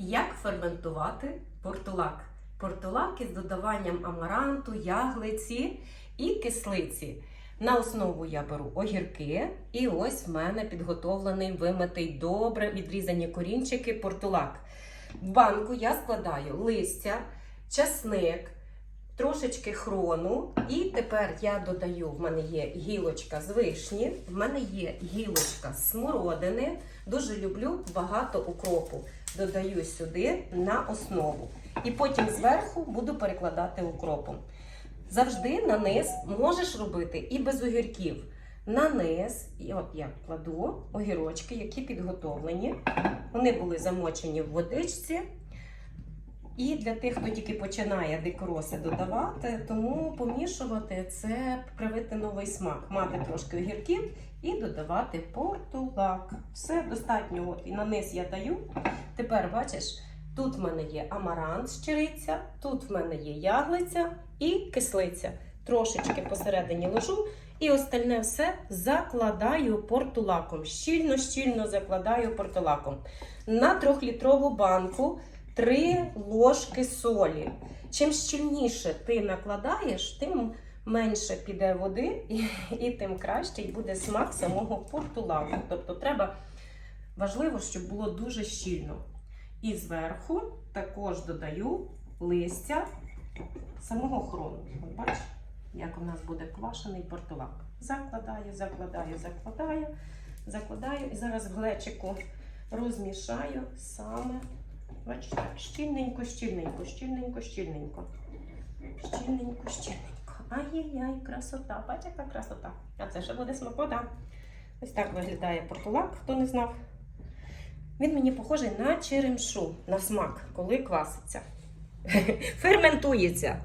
Як ферментувати портулак? Портулак із додаванням амаранту, яглиці і кислиці. На основу я беру огірки, і ось в мене підготовлений вимитий добре відрізані корінчики портулак. В банку я складаю листя, часник, трошечки хрону. І тепер я додаю: в мене є гілочка з вишні, в мене є гілочка з смородини. Дуже люблю багато укропу. Dодаю сюди на основу. І потім зверху буду перекладати укропом. Завжди на низ можеш робити і без огірків. На низ, і от я кладу огірочки, які підготовлені. Вони були замочені в водичці. І для тих, хто тільки починає дикороси додавати, тому помішувати це привити новий смак, мати трошки огірків і додавати портулак. Все достатньо. І на низ я даю. Тепер бачиш, тут в мене є амарант, щириця, тут в мене є яглиця і кислиця. Трошечки посередині ложу. І остальне все закладаю портулаком. Щільно-щільно закладаю портулаком. На трьохлітрову банку 3 ложки солі. Чим щільніше ти накладаєш, тим менше піде води, і, і тим краще буде смак самого портулаку. Тобто треба важливо, щоб було дуже щільно. І зверху також додаю листя самого хрону. От бачиш, як у нас буде квашений портулак. Закладаю, закладаю, закладаю, закладаю. І зараз в глечику розмішаю саме. Бачиш, так, щільненько, щільненько, щільненько, щільненько. Щільненько, щільненько. Ай-яй-яй, красота. Бачиш, яка красота. А це ще буде смакота. Ось так виглядає портулак, хто не знав. Він мені похожий на черемшу, на смак, коли кваситься. Ферментується.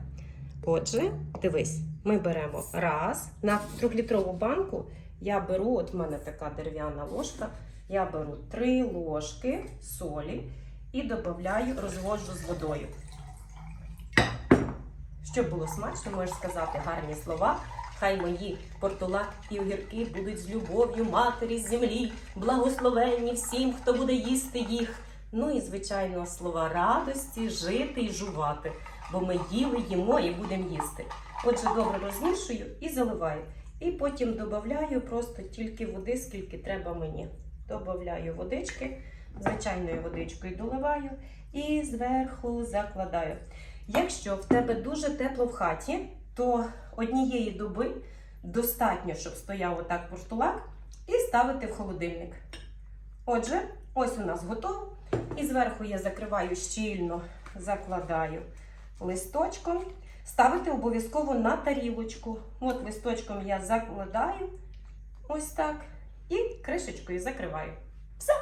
Отже, дивись, ми беремо раз на трьохлітрову банку. Я беру, от в мене така дерев'яна ложка. Я беру три ложки солі і додаю, розводжу з водою. Щоб було смачно, можеш сказати гарні слова. Хай мої портулак і огірки будуть з любов'ю матері землі, благословенні всім, хто буде їсти їх. Ну і, звичайно, слова радості, жити і жувати, бо ми їли, їмо і будемо їсти. Отже, добре розмішую і заливаю. І потім додаю просто тільки води, скільки треба мені. Добавляю водички, звичайною водичкою доливаю і зверху закладаю. Якщо в тебе дуже тепло в хаті, то однієї доби достатньо, щоб стояв отак портулак, і ставити в холодильник. Отже, ось у нас готово. І зверху я закриваю щільно, закладаю листочком. Ставити обов'язково на тарілочку. От листочком я закладаю ось так. І кришечкою закриваю. Все.